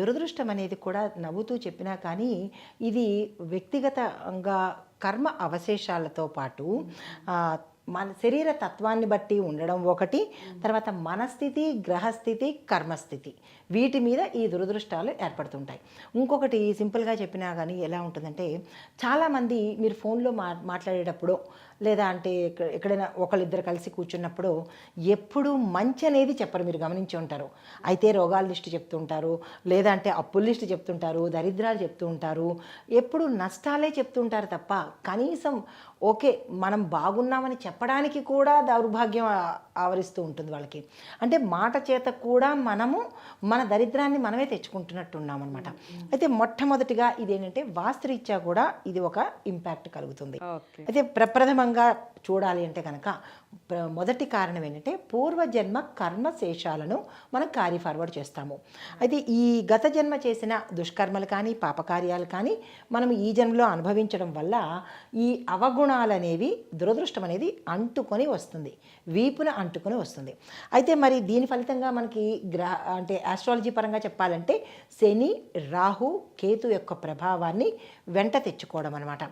దురదృష్టం అనేది కూడా నవ్వుతూ చెప్పినా కానీ ఇది వ్యక్తిగతంగా కర్మ అవశేషాలతో పాటు మన శరీర తత్వాన్ని బట్టి ఉండడం ఒకటి తర్వాత మనస్థితి గ్రహస్థితి కర్మస్థితి. వీటి మీద ఈ దురదృష్టాలు ఏర్పడుతుంటాయి. ఇంకొకటి సింపుల్గా చెప్పినా కానీ ఎలా ఉంటుందంటే చాలామంది మీరు ఫోన్లో మా మాట్లాడేటప్పుడు లేదా అంటే ఎక్కడైనా ఒకళ్ళిద్దరు కలిసి కూర్చున్నప్పుడు ఎప్పుడు మంచి అనేది చెప్పరు మీరు గమనించి ఉంటారు. అయితే రోగాల లిస్ట్ చెప్తుంటారు లేదా అంటే అప్పుల లిస్ట్ చెప్తుంటారు దరిద్రాలు చెప్తూ ఉంటారు. ఎప్పుడు నష్టాలే చెప్తుంటారు తప్ప కనీసం ఓకే మనం బాగున్నామని చెప్పడానికి కూడా దౌర్భాగ్యం ఆవరిస్తూ ఉంటుంది వాళ్ళకి. అంటే మాట చేత కూడా మనము మన దరిద్రాన్ని మనమే తెచ్చుకుంటున్నట్టున్నాం అనమాట అయితే మొట్టమొదటిగా ఇదేంటంటే వాస్తురీత్యా కూడా ఇది ఒక ఇంపాక్ట్ కలుగుతుంది. అయితే ప్రప్రథమంగా చూడాలి అంటే కనుక మొదటి కారణం ఏంటంటే పూర్వజన్మ కర్మ శేషాలను మనం క్యారీ ఫార్వర్డ్ చేస్తాము. అయితే ఈ గత జన్మ చేసిన దుష్కర్మలు కానీ పాపకార్యాలు కానీ మనం ఈ జన్మలో అనుభవించడం వల్ల ఈ అవగుణాలు అనేవి దురదృష్టం అనేది అంటుకొని వస్తుంది. వీపున అంటుకొని వస్తుంది. అయితే మరి దీని ఫలితంగా మనకి గ్రహ అంటే ఆస్ట్రాలజీ పరంగా చెప్పాలంటే శని రాహు కేతు యొక్క ప్రభావాన్ని వెంట తెచ్చుకోవడం అనమాట